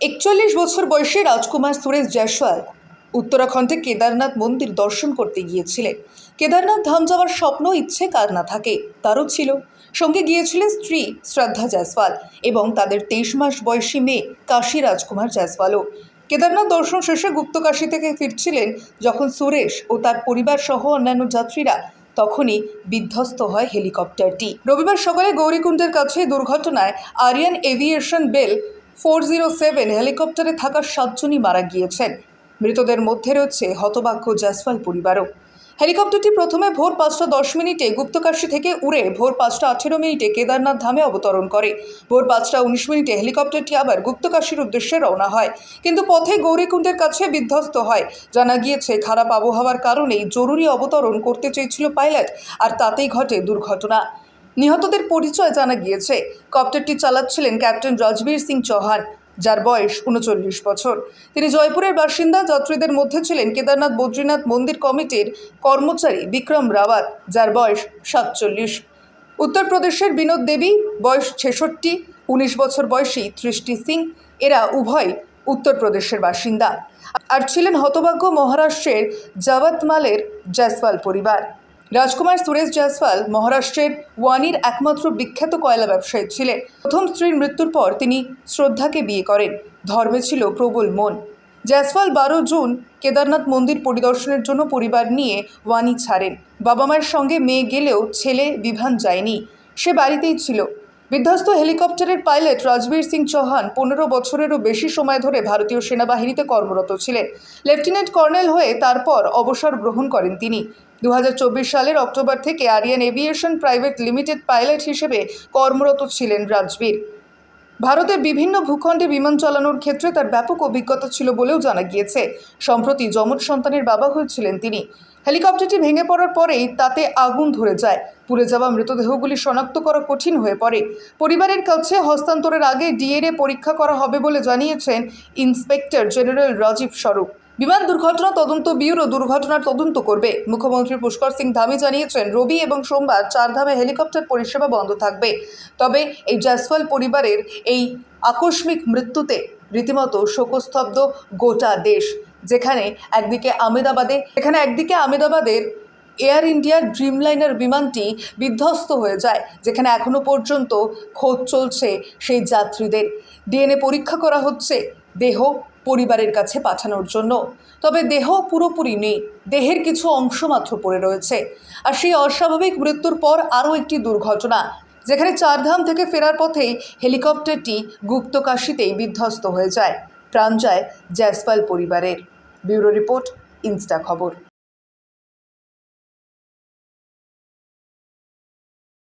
একচল্লিশ বছর বয়সী রাজকুমার সুরেশ জয়সওয়াল উত্তরাখণ্ডে কেদারনাথ মন্দির দর্শন করতে গিয়েছিলেন। কেদারনাথ ধাম যাওয়ার স্বপ্ন, ইচ্ছে কার না থাকে, তারও ছিল। সঙ্গে গিয়েছিলেন স্ত্রী শ্রদ্ধা জয়সওয়াল এবং তাদের তেইশ মাস বয়সী মেয়ে কাশী রাজকুমার জয়সওয়ালও। কেদারনাথ দর্শন শেষে গুপ্তকাশী থেকে ফিরছিলেন যখন সুরেশ ও তার পরিবার সহ অন্যান্য যাত্রীরা তখনই বিধ্বস্ত হয় হেলিকপ্টারটি। রবিবার সকালে গৌরীকুণ্ডের কাছে দুর্ঘটনায় Aryan aviation Bell four zero seven হেলিকপ্টারে থাকা সাতজনই মারা গিয়েছেন। মৃতদের মধ্যে রয়েছে হতবাক্য জাসওয়াল পরিবারও। হেলিকপ্টারটি প্রথমে ভোর পাঁচটা দশ মিনিটে গুপ্তকাশী থেকে উড়ে ভোর পাঁচটা আঠেরো মিনিটে কেদারনাথ ধামে অবতরণ করে। ভোর পাঁচটা উনিশ মিনিটে হেলিকপ্টারটি আবার গুপ্তকাশীর উদ্দেশ্যে রওনা হয়। কিন্তু পথে গৌরীকুণ্ডের কাছে বিধ্বস্ত হয়। জানা গিয়েছে, খারাপ আবহাওয়ার কারণেই জরুরি অবতরণ করতে চেয়েছিল পাইলট, আর তাতেই ঘটে দুর্ঘটনা। নিহতদের পরিচয় জানা গিয়েছে। কপ্টারটি চালাচ্ছিলেন ক্যাপ্টেন রাজবীর সিং চৌহান, যার বয়স উনচল্লিশ বছর। তিনি জয়পুরের বাসিন্দা, যাত্রীদের মধ্যে ছিলেন কেদারনাথ বদ্রীনাথ মন্দির কমিটির কর্মচারী বিক্রম রাওয়াত, যার বয়স সাতচল্লিশ। উত্তরপ্রদেশের বিনোদ দেবী, বয়স ছেষট্টি, উনিশ বছর বয়সী সৃষ্টি সিং, এরা উভয় উত্তরপ্রদেশের বাসিন্দা। আর ছিলেন হতভাগ্য মহারাষ্ট্রের জাওয়াতমালের জয়সওয়াল পরিবার। রাজকুমার সুরেশ জয়সওয়াল মহারাষ্ট্রের ওয়ানির একমাত্র বিখ্যাত কয়লা ব্যবসায়ী ছিলেন। প্রথম স্ত্রীর মৃত্যুর পর তিনি শ্রদ্ধাকে বিয়ে করেন। ধর্মে ছিল প্রবল মন। জয়সওয়াল বারো জুন কেদারনাথ মন্দির পরিদর্শনের জন্য পরিবার নিয়ে ওয়ানি ছাড়েন। বাবা মায়ের সঙ্গে মেয়ে গেলেও ছেলে বিভান যায়নি। সে বাড়িতেই ছিল। বিধ্বস্ত হেলিকপ্টারের পাইলট রাজবীর সিং চৌহান পনেরো বছরেরও বেশি সময় ধরে ভারতীয় সেনাবাহিনীতে কর্মরত ছিলেন। লেফটেন্যান্ট কর্নেল হয়ে তারপর অবসর গ্রহণ করেন তিনি। দু হাজার চব্বিশ সালের অক্টোবর থেকে Aryan aviation private limited pilot হিসেবে কর্মরত ছিলেন রাজবীর। ভারতের বিভিন্ন ভূখণ্ডে বিমান চালানোর ক্ষেত্রে তার ব্যাপক অভিজ্ঞতা ছিল বলেও জানা গিয়েছে। সম্প্রতি যমজ সন্তানের বাবা হয়েছিলেন তিনি। হেলিকপ্টারটি ভেঙে পড়ার পরেই তাতে আগুন ধরে যায়। পুড়ে যাওয়া মৃতদেহগুলি শনাক্ত করা কঠিন হয়ে পড়ে। পরিবারের কাছে হস্তান্তরের আগে ডিএনএ পরীক্ষা করা হবে বলে জানিয়েছেন ইন্সপেক্টর জেনারেল রাজীব স্বরূপ। বিমান দুর্ঘটনা তদন্ত ব্যুরো দুর্ঘটনার তদন্ত করবে। মুখ্যমন্ত্রী পুষ্কর সিং ধামি জানিয়েছেন, রবি এবং সোমবার চারধামে হেলিকপ্টার পরিষেবা বন্ধ থাকবে। তবে এই জয়সওয়াল পরিবারের এই আকস্মিক মৃত্যুতে রীতিমতো শোকস্তব্ধ গোটা দেশ। যেখানে একদিকে আমেদাবাদে এখানে একদিকে আমেদাবাদের এয়ার ইন্ডিয়ার ড্রিমলাইনার বিমানটি বিধ্বস্ত হয়ে যায়, যেখানে এখনও পর্যন্ত খোঁজ চলছে সেই যাত্রীদের। ডিএনএ পরীক্ষা করা হচ্ছে দেহ পরিবারের কাছে পাঠানোর জন্য। তবে দেহ পুরোপুরি নেই, দেহের কিছু অংশ মাত্র পড়ে রয়েছে। আর সেই অস্বাভাবিক মৃত্যুর পর আরও একটি দুর্ঘটনা, যেখানে চারধাম থেকে ফেরার পথেই হেলিকপ্টারটি গুপ্তকাশিতেই বিধ্বস্ত হয়ে যায়। প্রাণ যায় জয়সপাল পরিবারের। ব্যুরো রিপোর্ট, ইনস্টা খবর।